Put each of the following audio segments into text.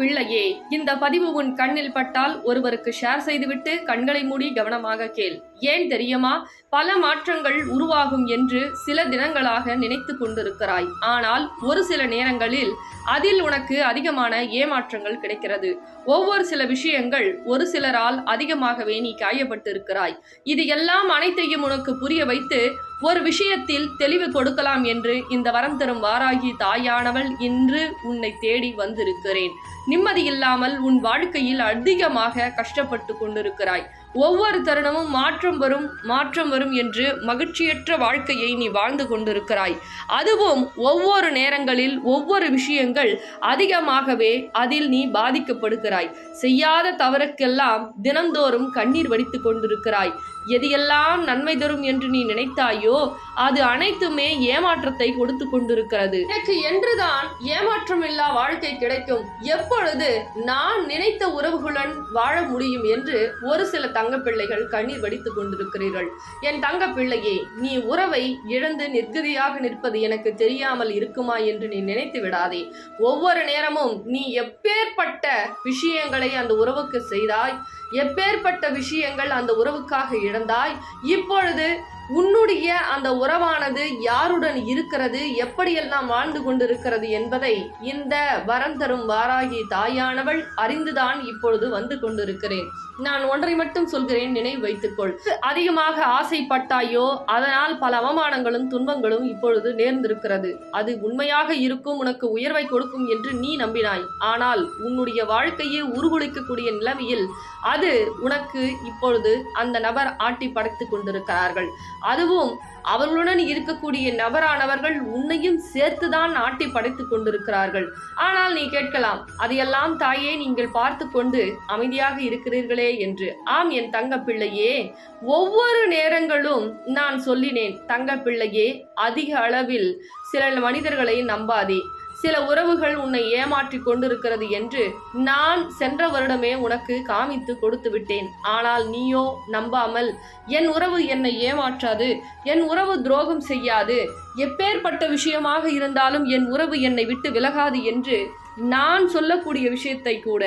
பிள்ளையே இந்த பதிவு உன் கண்ணில் பட்டால் ஒருவருக்கு ஷேர் செய்துவிட்டு கண்களை மூடி கவனமாக கேள். ஏன் தெரியுமா? பல மாற்றங்கள் உருவாகும் என்று சில தினங்களாக நினைத்து கொண்டிருக்கிறாய். ஆனால் ஒரு சில நேரங்களில் அதில் உனக்கு அதிகமான ஏமாற்றங்கள் கிடைக்கிறது. ஒவ்வொரு சில விஷயங்கள் ஒரு சிலரால் அதிகமாகவே நீ காயப்பட்டிருக்கிறாய். இது எல்லாம் அனைத்தையும் உனக்கு புரிய வைத்து ஒரு விஷயத்தில் தெளிவு கொடுக்கலாம் என்று இந்த வரம் தரும் வாராகி தாயானவள் இன்று உன்னை தேடி வந்திருக்கிறேன். நிம்மதி இல்லாமல் உன் வாழ்க்கையில் அதிகமாக கஷ்டப்பட்டு கொண்டிருக்கிறாய். ஒவ்வொரு தருணமும் மாற்றம் வரும் மாற்றம் வரும் என்று மகிழ்ச்சியற்ற வாழ்க்கையை நீ வாழ்ந்து கொண்டிருக்கிறாய். அதுவும் ஒவ்வொரு நேரங்களில் ஒவ்வொரு விஷயங்கள் அதிகமாகவே அதில் நீ பாதிக்கப்படுகிறாய். செய்யாத தவறுக்கெல்லாம் தினந்தோறும் கண்ணீர் வடித்து கொண்டிருக்கிறாய். எதையெல்லாம் நன்மை தரும் என்று நீ நினைத்தாயோ அது அனைத்துமே ஏமாற்றத்தை கொடுத்து கொண்டிருக்கிறது. எனக்கு என்றுதான் ஏமாற்றம் இல்லா வாழ்க்கை கிடைக்கும். எப்பொழுது நான் நினைத்த உறவுகளுடன் வாழ முடியும் என்று ஒரு சில தங்க பிள்ளைகள் கண்ணீர் வடித்துக் கொண்டிருக்கிறீர்கள். என் தங்க பிள்ளையே நீ உறவை இழந்து நிர்கதியாக நிற்பது எனக்கு தெரியாமல் இருக்குமா என்று நீ நினைத்து விடாதே. ஒவ்வொரு நேரமும் நீ எப்பேற்பட்ட விஷயங்களை அந்த உறவுக்கு செய்தாய் எப்பேற்பட்ட விஷயங்கள் அந்த உறவுக்காக இழந்தாய் இப்பொழுது உன்னுடைய அந்த உறவானது யாருடன் இருக்கிறது? எப்படியெல்லாம் வாழ்ந்து கொண்டிருக்கிறது என்பதை இந்த வரம் தரும் வாராகி தாயானவள் அறிந்துதான் இப்பொழுது வந்து கொண்டிருக்கிறேன். நான் ஒன்றை மட்டும் சொல்கிறேன் நினைவு வைத்துக்கொள். அதிகமாக ஆசைப்பட்டாயோ அதனால் பல அவமானங்களும் துன்பங்களும் இப்பொழுது நேர்ந்திருக்கிறது. அது உண்மையாக இருக்கும் உனக்கு உயர்வை கொடுக்கும் என்று நீ நம்பினாய். ஆனால் உன்னுடைய வாழ்க்கையை உருகுலைக்கக்கூடிய நிலைமையில் அது உனக்கு இப்பொழுது அந்த நபர் ஆட்டி படைத்துக் கொண்டிருக்கிறார்கள். அதுவும் அவர்களுடன் இருக்கக்கூடிய நபரானவர்கள் உன்னையும் சேர்த்துதான் ஆட்டி படைத்துக் கொண்டிருக்கிறார்கள். ஆனால் நீ கேட்கலாம் அதையெல்லாம் தாயே நீங்கள் பார்த்து கொண்டு அமைதியாக இருக்கிறீர்களே என்று. ஆம் என் தங்க பிள்ளையே ஒவ்வொரு நேரங்களும் நான் சொல்லினேன் தங்க பிள்ளையே அதிக அளவில் சில மனிதர்களை நம்பாதே. சில உறவுகள் உன்னை ஏமாற்றி கொண்டிருக்கிறது என்று நான் சென்ற வருடமே உனக்கு காமித்து கொடுத்து விட்டேன். ஆனால் நீயோ நம்பாமல் என் உறவு என்னை ஏமாற்றாது என் உறவு துரோகம் செய்யாது எப்பேற்பட்ட விஷயமாக இருந்தாலும் என் உறவு என்னை விட்டு விலகாது என்று நான் சொல்லக்கூடிய விஷயத்தை கூட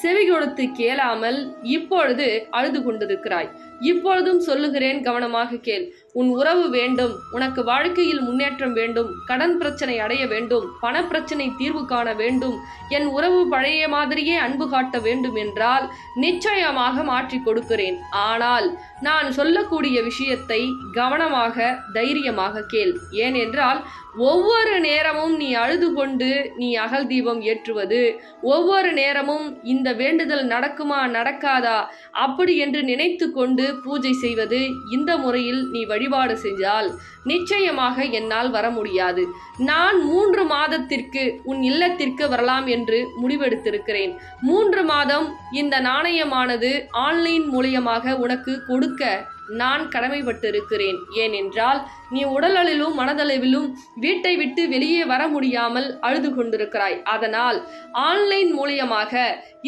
செவி கொடுத்து கேளாமல் இப்பொழுது அழுது கொண்டிருக்கிறாய். இப்பொழுதும் சொல்லுகிறேன் கவனமாக கேள். உன் உறவு வேண்டும் உனக்கு வாழ்க்கையில் முன்னேற்றம் வேண்டும் கடன் பிரச்சனை அடைய வேண்டும் பணப்பிரச்சனை தீர்வு காண வேண்டும் என் உறவு பழைய மாதிரியே அன்பு காட்ட வேண்டும் என்றால் நிச்சயமாக மாற்றி கொடுக்கிறேன். ஆனால் நான் சொல்லக்கூடிய விஷயத்தை கவனமாக தைரியமாக கேள். ஏனென்றால் ஒவ்வொரு நேரமும் நீ அழுது கொண்டு நீ அகல் தீபம் ஏற்றுவது ஒவ்வொரு நேரமும் இந்த வேண்டுதல் நடக்குமா நடக்காதா அப்படி என்று நினைத்து கொண்டு பூஜை செய்வது இந்த முறையில் நீ வழிபாடு செஞ்சால் நிச்சயமாக என்னால் வர முடியாது. நான் மூன்று மாதத்திற்கு உன் இல்லத்திற்கு வரலாம் என்று முடிவெடுத்திருக்கிறேன். மூன்று மாதம் இந்த நாணயமானது ஆன்லைன் மூலியமாக உனக்கு கொடு கொடுக்க நான் கடமைப்பட்டிருக்கிறேன். ஏனென்றால் நீ உடலளவிலும் மனதளவிலும் வீட்டை விட்டு வெளியே வர முடியாமல் அழுது கொண்டிருக்கிறாய். அதனால் ஆன்லைன் மூலியமாக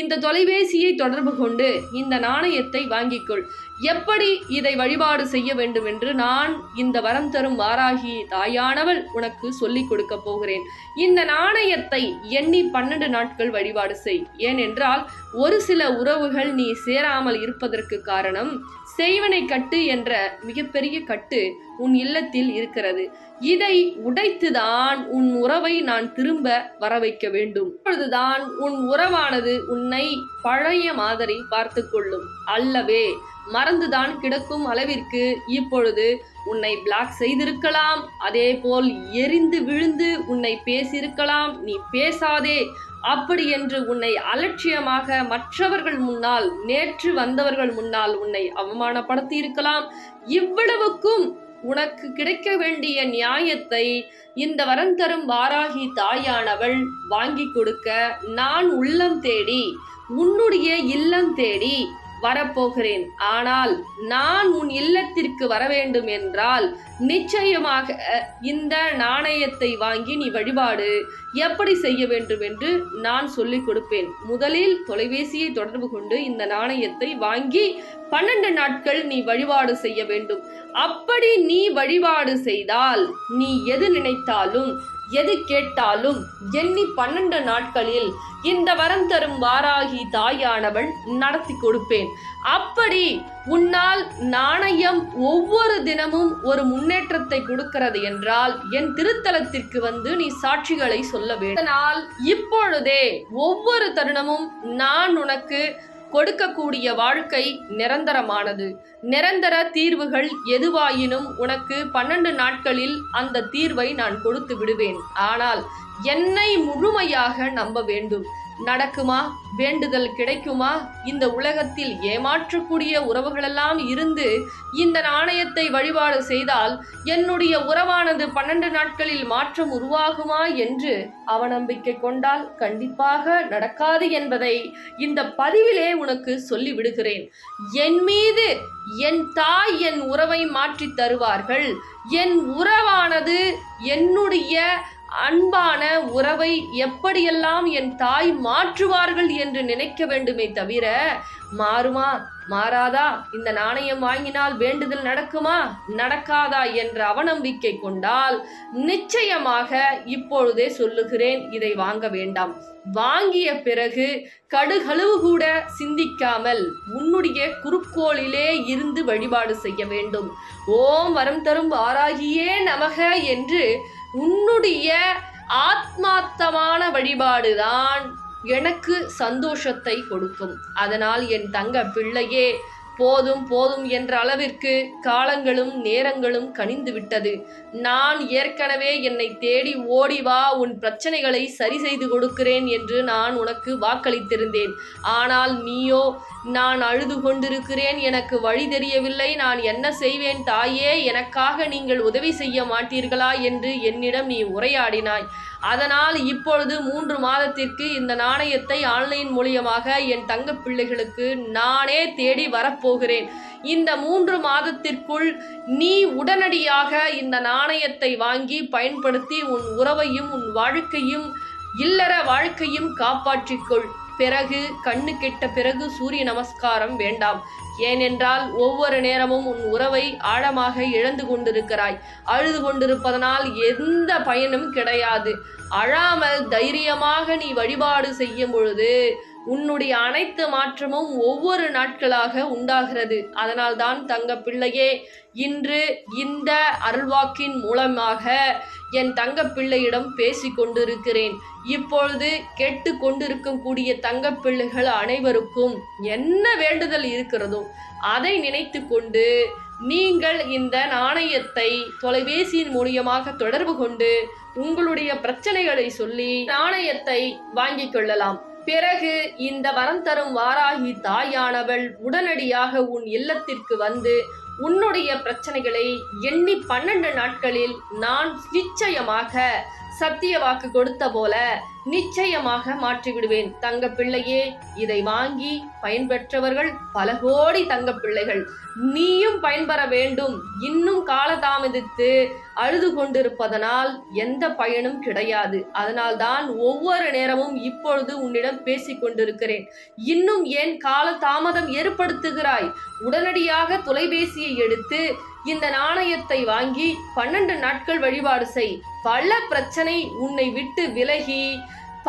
இந்த தொலைபேசியை தொடர்பு கொண்டு இந்த நாணயத்தை வாங்கிக்கொள். எப்படி இதை வழிபாடு செய்ய வேண்டும் என்று நான் இந்த வரம் தரும் வாராகி தாயானவள் உனக்கு சொல்லிக் கொடுக்க போகிறேன். இந்த நாணயத்தை எண்ணி பன்னெண்டு நாட்கள் வழிபாடு செய். ஏனென்றால் ஒரு சில உறவுகள் நீ சேராமல் இருப்பதற்கு காரணம் செய்வனை கட்டு கட்டு என்ற மிகப்பெரிய கட்டு உன் இல்லத்தில் இருக்கிறது. இதை உடைத்துதான் உன் உறவை நான் திரும்ப வர வைக்க வேண்டும். அப்பொழுதுதான் உன் உறவானது உன்னை பழைய மாதிரி பார்த்து கொள்ளும் அல்லவே மறந்துதான் கிடக்கும் அளவிற்கு இப்பொழுது உன்னை பிளாக் செய்திருக்கலாம். அதே போல் எரிந்து விழுந்து உன்னை பேசியிருக்கலாம். நீ பேசாதே. அப்படி என்று உன்னை அலட்சியமாக மற்றவர்கள் முன்னால் நேற்று வந்தவர்கள் முன்னால் உன்னை அவமானப்படுத்தி இருக்கலாம் இவ்வளவுக்கும் உனக்கு கிடைக்க வேண்டிய நியாயத்தை இந்த வரம் தரும் வாராகி தாயானவள் வாங்கி கொடுக்க நான் உள்ளம் தேடி உன்னுடைய இல்லம் தேடி வரப்போகிறேன். ஆனால் நான் உன் இல்லத்திற்கு வர வேண்டும் என்றால் நிச்சயமாக இந்த நாணயத்தை வாங்கி நீ வழிபாடு. எப்படி செய்ய வேண்டும் என்று நான் சொல்லிக் கொடுப்பேன். முதலில் தொலைபேசியை தொடர்பு கொண்டு இந்த நாணயத்தை வாங்கி பன்னெண்டு நாட்கள் நீ வழிபாடு செய்ய வேண்டும். அப்படி நீ வழிபாடு செய்தால் நீ எது நினைத்தாலும் எது கேட்டாலும் எண்ணி பன்னெண்டு நாட்களில் இந்த வரம் தரும் வாராகி தாயானவள் நடத்தி கொடுப்பேன். அப்படி உன்னால் நாணயம் ஒவ்வொரு தினமும் ஒரு முன்னேற்றத்தை கொடுக்கிறது என்றால் என் திருத்தலத்திற்கு வந்து நீ சாட்சிகளை சொல்ல வேண்டும் இப்பொழுதே ஒவ்வொரு தருணமும் நான் உனக்கு கொடுக்கக்கூடிய வாழ்க்கை நிரந்தரமானது. நிரந்தர தீர்வுகள் எதுவாயினும் உனக்கு பன்னெண்டு நாட்களில் அந்த தீர்வை நான் கொடுத்து விடுவேன். ஆனால் என்னை முழுமையாக நம்ப வேண்டும். நடக்குமா? வேண்டுதல் கிடைக்குமா? இந்த உலகத்தில் ஏமாற்றக்கூடிய உறவுகளெல்லாம் இருந்து இந்த நாணயத்தை வழிபாடு செய்தால் என்னுடைய உறவானது பன்னெண்டு நாட்களில் மாற்றம் உருவாகுமா என்று அவநம்பிக்கை கொண்டால் கண்டிப்பாக நடக்காது என்பதை இந்த பதிவிலே உனக்கு சொல்லிவிடுகிறேன். என் மீது என் தாய் என் உறவை மாற்றித் தருவார்கள். என் உறவானது என்னுடைய அன்பான உறவை எப்படியெல்லாம் என் தாய் மாற்றுவார்கள் என்று நினைக்க வேண்டுமே தவிர மாறுமா? மாறாதா? இந்த நாணயம் வாங்கினால் வேண்டுதல் நடக்குமா? நடக்காதா என்ற அவநம்பிக்கை கொண்டால் நிச்சயமாக இப்பொழுதே சொல்லுகிறேன் இதை வாங்க வேண்டாம். வாங்கிய பிறகு கடுகளவு கூட சிந்திக்காமல் உன்னுடைய குறுக்கோளிலே இருந்து வழிபாடு செய்ய வேண்டும். ஓம் வரம் தரும் ஆராகியே நமக என்று உன்னுடைய ஆத்மார்த்தமான வழிபாடுதான் எனக்கு சந்தோஷத்தை கொடுக்கும். அதனால் என் தங்க பிள்ளையே போதும் போதும் என்ற அளவிற்கு காலங்களும் நேரங்களும் கனிந்து விட்டது. நான் ஏற்கனவே என்னை தேடி ஓடி வா உன் பிரச்சனைகளை சரி செய்து கொடுக்கிறேன் என்று நான் உனக்கு வாக்களித்திருந்தேன். ஆனால் நீயோ நான் அழுது கொண்டிருக்கிறேன் எனக்கு வழி தெரியவில்லை. நான் என்ன செய்வேன் தாயே எனக்காக நீங்கள் உதவி செய்ய மாட்டீர்களா என்று என்னிடம் நீ உரையாடினாய். அதனால் இப்பொழுது மூன்று மாதத்திற்கு இந்த நாணயத்தை ஆன்லைன் மூலியமாக என் தங்க பிள்ளைகளுக்கு நானே தேடி வரப்போகிறேன். இந்த மூன்று மாதத்திற்குள் நீ உடனடியாக இந்த நாணயத்தை வாங்கி பயன்படுத்தி உன் உறவையும் உன் வாழ்க்கையும் இல்லற வாழ்க்கையும் காப்பாற்றிக்கொள். பிறகு கண்ணு கெட்ட பிறகு சூரிய நமஸ்காரம் வேண்டாம். ஏனென்றால் ஒவ்வொரு நேரமும் உன் உறவை ஆழமாக இழந்து கொண்டிருக்கிறாய். அழுது கொண்டிருப்பதனால் எந்த பயனும் கிடையாது. அழாமல் தைரியமாக நீ வழிபாடு செய்யும் பொழுது உன்னுடைய அனைத்து மாற்றமும் ஒவ்வொரு நாட்களாக உண்டாகிறது. அதனால்தான் தங்க பிள்ளையே இன்று இந்த அருள்வாக்கின் மூலமாக என் தங்க பிள்ளையிடம் பேசி கொண்டிருக்கிறேன். இப்பொழுது கெட்டு கொண்டிருக்கக்கூடிய தங்க பிள்ளைகள் அனைவருக்கும் என்ன வேண்டுதல் இருக்கிறதோ அதை நினைத்து கொண்டு நீங்கள் இந்த நாணயத்தை தொலைபேசியின் மூலியமாக தொடர்பு கொண்டு உங்களுடைய பிரச்சனைகளை சொல்லி நாணயத்தை வாங்கிக் கொள்ளலாம். பிறகு இந்த வரம் தரும் வாராகி தாயானவள் உடனடியாக உன் இல்லத்திற்கு வந்து உன்னுடைய பிரச்சனைகளை எண்ணி பன்னெண்டு நாட்களில் நான் நிச்சயமாக சத்திய வாக்கு கொடுத்த போல நிச்சயமாக மாற்றிவிடுவேன் தங்க பிள்ளையே இதை வாங்கி பயன்பெற்றவர்கள் பல கோடி தங்க பிள்ளைகள் நீயும் பயன்பெற வேண்டும். இன்னும் காலதாமதித்து அழுது கொண்டிருப்பதனால் எந்த பயனும் கிடையாது. அதனால்தான் ஒவ்வொரு நேரமும் இப்பொழுது உன்னிடம் பேசிக் கொண்டிருக்கிறேன். இன்னும் ஏன் கால தாமதம் ஏற்படுத்துகிறாய்? உடனடியாக தொலைபேசியை எடுத்து இந்த நாணயத்தை வாங்கி பன்னெண்டு நாட்கள் வழிபாடு செய். பல பிரச்சனை உன்னை விட்டு விலகி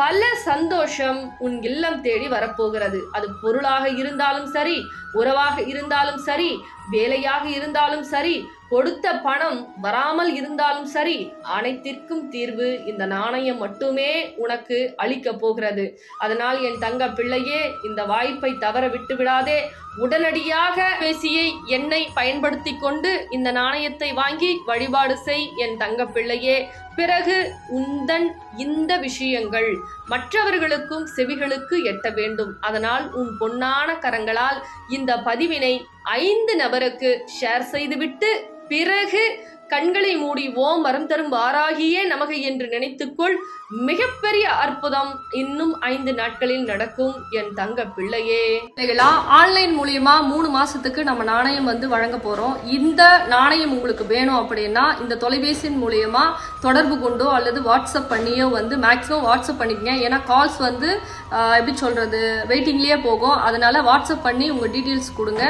பல சந்தோஷம் உன் இல்லம் தேடி வரப்போகிறது. அது பொருளாக இருந்தாலும் சரி உறவாக இருந்தாலும் சரி வேலையாக இருந்தாலும் சரி கொடுத்த பணம் வராமல் இருந்தாலும் சரி அனைத்திற்கும் தீர்வு இந்த நாணயம் மட்டுமே உனக்கு அளிக்க போகிறது. அதனால் என் தங்க பிள்ளையே இந்த வாய்ப்பை தவற விட்டு விடாதே. உடனடியாக பேசியை என்னை பயன்படுத்தி கொண்டு இந்த நாணயத்தை வாங்கி வழிபாடு செய் என் தங்க பிள்ளையே. பிறகு உந்தன் இந்த விஷயங்கள் மற்றவர்களுக்கும் செவிகளுக்கு எட்ட வேண்டும். அதனால் உன் பொன்னான கரங்களால் இந்த பதிவினை ஐந்து நபருக்கு ஷேர் செய்துவிட்டு பிறகு கண்களை மூடி ஓ மரம் தரும் வாராகியே நமகை என்று நினைத்துக்கொள். மிகப்பெரிய அற்புதம் இன்னும் ஐந்து நாட்களில் நடக்கும் என் தங்க பிள்ளையே. ஆன்லைன் மூலியமா மூணு மாசத்துக்கு நம்ம நாணயம் வந்து வழங்க போறோம். இந்த நாணயம் உங்களுக்கு வேணும் அப்படின்னா இந்த தொலைபேசியின் மூலியமா தொடர்பு கொண்டோ அல்லது வாட்ஸ்அப் பண்ணியோ வந்து மேக்ஸிமம் வாட்ஸ்அப் பண்ணிக்கங்க. ஏன்னா கால்ஸ் வந்து எப்படி சொல்றது வெயிட்டிங்லேயே போகும். அதனால வாட்ஸ்அப் பண்ணி உங்க டீட்டெயில்ஸ் கொடுங்க.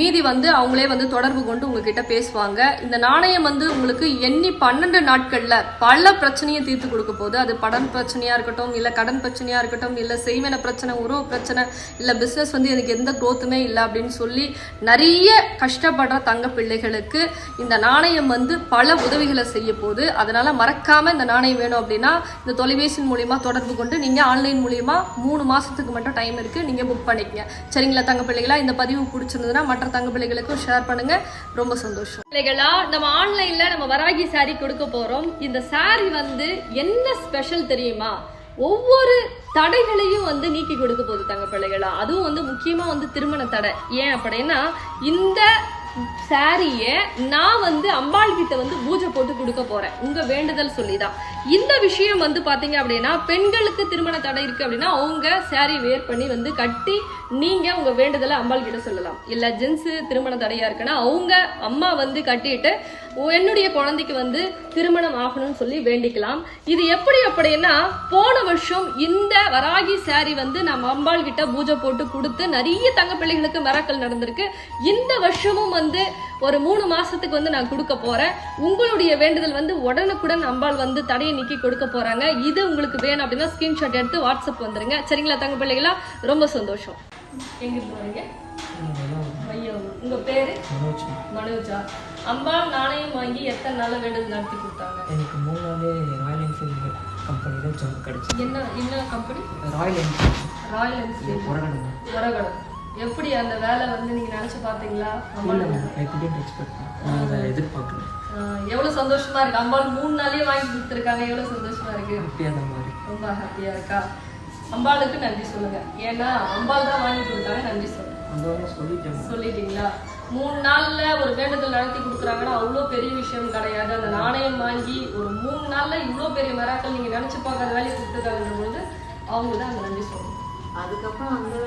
மீதி வந்து அவங்களே வந்து தொடர்பு கொண்டு உங்ககிட்ட பேசுவாங்க. இந்த நாணயம் வந்து வந்து உங்களுக்கு எண்ணி பன்னெண்டு நாட்களில் பல பிரச்சனையை தீர்த்து கொடுக்க போகுது. அது படம் பிரச்சனையாக இருக்கட்டும் இல்லை கடன் பிரச்சனையாக இருக்கட்டும் இல்லை செய்வன பிரச்சனை உறவு பிரச்சனை இல்லை பிஸ்னஸ் வந்து எனக்கு எந்த growth-உமே இல்லை அப்படின்னு சொல்லி நிறைய கஷ்டப்படுற தங்க பிள்ளைகளுக்கு இந்த நாணயம் வந்து பல உதவிகளை செய்ய போகுது. அதனால் மறக்காமல் இந்த நாணயம் வேணும் அப்படின்னா இந்த தொலைபேசி மூலிமா தொடர்பு கொண்டு நீங்கள் ஆன்லைன் மூலிமா மூணு மாதத்துக்கு மட்டும் டைம் இருக்கு நீங்கள் புக் பண்ணிக்கங்க. சரிங்களா தங்க பிள்ளைகளா? இந்த பதிவு பிடிச்சிருந்ததுன்னா மற்ற தங்க பிள்ளைகளுக்கும் ஷேர் பண்ணுங்கள் ரொம்ப சந்தோஷம். பிள்ளைகளா நம்ம ஆன்லைன்ல நம்ம வராகி சாரி கொடுக்க போறோம். இந்த சாரி வந்து என்ன ஸ்பெஷல் தெரியுமா? ஒவ்வொரு தடைகளையும் வந்து நீக்கி கொடுக்க போகுது தங்க பிள்ளைகளா. அதுவும் வந்து முக்கியமா வந்து திருமண தடை. ஏன் அப்படின்னா இந்த சாரியை நான் வந்து அம்பாள் கிட்ட வந்து பூஜை போட்டு கொடுக்க போறேன். உங்க வேண்டுதல் சொல்லிதான். இந்த விஷயம் வந்து பாத்தீங்க அப்படின்னா பெண்களுக்கு திருமண தடை இருக்கு அப்படின்னா அவங்க சாரி வேர் பண்ணி வந்து கட்டி நீங்க உங்க வேண்டுதலை அம்பாள் கிட்ட சொல்லலாம். இல்ல ஜென்ஸ் திருமண தடையா இருக்குன்னா அவங்க அம்மா வந்து கட்டிட்டு என்னுடைய குழந்தைக்கு வந்து திருமணம் ஆகணும்னு சொல்லி வேண்டிக்கலாம். இது எப்படி அப்படின்னா போன வருஷம் இந்த வராகி சாரி வந்து நம்ம அம்பாள் கிட்ட பூஜை போட்டு கொடுத்து நிறைய தங்க பிள்ளைகளுக்கு மிராக்கள் நடந்திருக்கு. இந்த வருஷமும் வந்து ஒரு மூணு மாசத்துக்கு வந்து நான் கொடுக்க போறேன். உங்களுடைய வேண்டுதல் வந்து உடனுக்குடன் அம்பாள் வந்து தடையை நீக்கி கொடுக்க போறாங்க. இது உங்களுக்கு வேணும் அப்படின்னா ஸ்கிரீன்ஷாட் எடுத்து வாட்ஸ்அப் வந்துருங்க. சரிங்களா தங்க பிள்ளைகளா? ரொம்ப சந்தோஷம். எங்க போறீங்க? ஐயோ உங்க பேரு? மனோஜ். அம்பாள் நாணயம் வாங்கி எத்தனை நாள்ல வேண்டுதல் நடத்தி கொடுத்தாங்க? எனக்கு மூணு நாளே ராயல் என்ஃபீல்டு கம்பெனியில் ஜாப் கிடச்சி என்ன என்ன company royal enfield royal enfield Oragadam எப்படி அந்த வேலை வந்து நீங்க நினைச்சு எக்ஸ்பெக்ட் நான் எதிர்பார்க்கல. ஆஹ் எவ்வளவு சந்தோஷமா இருக்கு. அம்பாள் மூணு நாளே வாங்கி கொடுத்துருக்காங்க. எவ்வளவு சந்தோஷமா இருக்கு. அப்படி அந்த மாதிரி ரொம்ப ஹாப்பியா இருக்கா? அம்பாளுக்கு நன்றி சொல்லுங்க. ஏன்னா அம்பாள் தான் வாங்கி கொடுத்தாங்க நன்றி சொல்லுங்க சொல்லிட்டீங்களா? மூணு நாள்ல ஒரு வேண்டுதல் நடத்தி கொடுக்குறாங்கன்னா அவ்வளோ பெரிய விஷயம் கிடையாது. அந்த நாணயம் வாங்கி ஒரு மூணு நாள்ல இவ்வளோ பெரிய மராக்கள் நீங்க நினைச்சு பார்க்காத வேலையை கொடுத்துருக்காங்கன்ற பொழுது அவங்க தான் அந்த நன்றி சொல்லணும் அதுக்கப்புறம் வந்து